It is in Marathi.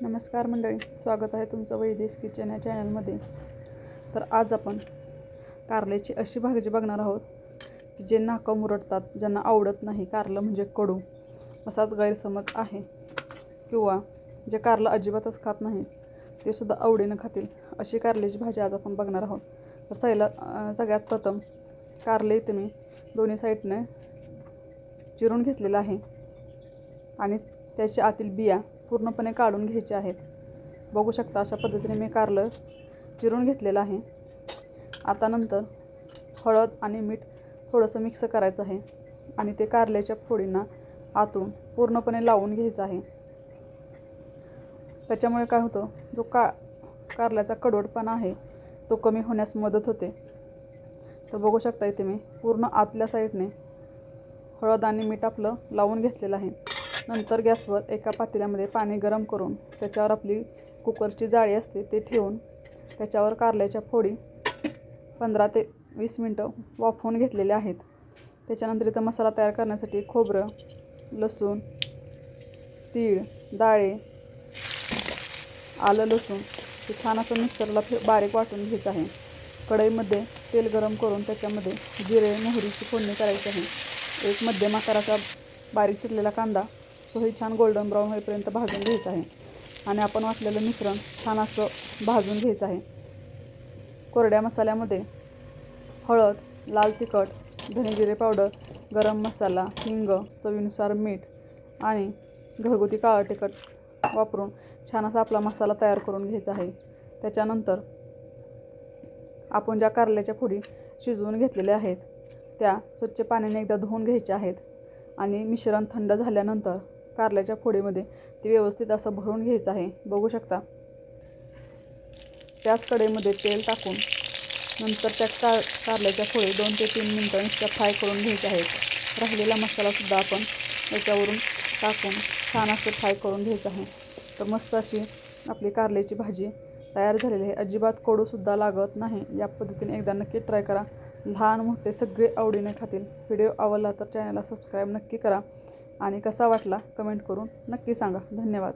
नमस्कार मंडळी स्वागत आहे तुमचं वैदेश किचन या चॅनलमध्ये. तर आज आपण कारल्याची अशी भाजी बघणार आहोत की जे नाकं मुरडतात ज्यांना आवडत नाही कारलं म्हणजे कडू असाच गैरसमज आहे. किंवा जे कारलं अजिबातच खात नाही ते सुद्धा आवडीनं खातील अशी कारल्याची भाजी आज आपण बघणार आहोत. तर सैला सगळ्यात प्रथम कारले इथे मी दोन्ही साईडने चिरून घेतलेलं आहे. आणि त्याच्या आतील बिया पूर्णपणे काढून घ्यायचे आहेत. बघू शकता अशा पद्धतीने मी कारलं चिरून घेतलेलं आहे. आता नंतर हळद आणि मीठ थोडंसं मिक्स करायचं आहे आणि ते कारल्याच्या फोडींना आतून पूर्णपणे लावून घ्यायचं आहे. त्याच्यामुळे काय होतं जो का कारल्याचा कडवटपणा आहे तो कमी होण्यास मदत होते. तर बघू शकता इथे मी पूर्ण आतल्या साईडने हळद आणि मीठ आपलं लावून घेतलेलं आहे. नंतर गॅसवर एका पातेल्यामध्ये पाणी गरम करून त्याच्यावर आपली कुकरची जाळी असते ते ठेवून त्याच्यावर कारल्याच्या फोडी पंधरा ते वीस मिनटं वाफवून घेतलेल्या आहेत. त्याच्यानंतर इथं मसाला तयार करण्यासाठी खोबरं लसूण तीळ डाळे आलं लसूण ते छान असं मिक्सरला फे बारीक वाटून घ्यायचं आहे. कढईमध्ये तेल गरम करून त्याच्यामध्ये जिरे मोहरीची फोडणी करायची आहे. एक मध्यम आकाराचा बारीक चिरलेला कांदा तोही छान गोल्डन ब्राऊन होईपर्यंत भाजून घ्यायचा आहे. आणि आपण वाटलेलं मिश्रण छान असं भाजून घ्यायचं आहे. कोरड्या मसाल्यामध्ये हळद लाल तिखट धनेजिरे पावडर गरम मसाला हिंग चवीनुसार मीठ आणि घरगुती काळं तिखट वापरून छान असा आपला मसाला तयार करून घ्यायचा आहे. त्याच्यानंतर आपण ज्या कारल्याच्या फोडी शिजवून घेतलेल्या आहेत त्या स्वच्छ पाण्याने एकदा धुवून घ्यायच्या आहेत आणि मिश्रण थंड झाल्यानंतर कारल्याच्या फोडीमध्ये ते व्यवस्थित असं भरून घ्यायचं आहे. बघू शकता. त्याच कढईमध्ये तेल टाकून नंतर त्या कार कारल्याच्या फोडी दोन ते तीन मिनटं त्या फ्राय करून घ्यायच्या आहेत. राहिलेला मसालासुद्धा आपण याच्यावरून टाकून छान असं फ्राय करून घ्यायचं आहे. तर मस्त अशी आपली कारल्याची भाजी तयार झालेली आहे. अजिबात कडूसुद्धा लागत नाही. या पद्धतीने एकदा नक्की ट्राय करा. लहान मोठे सगळे आवडीने खातील. व्हिडिओ आवडला तर चॅनलला सबस्क्राईब नक्की करा. आणि कसा वाटला कमेंट करून नक्की सांगा. धन्यवाद.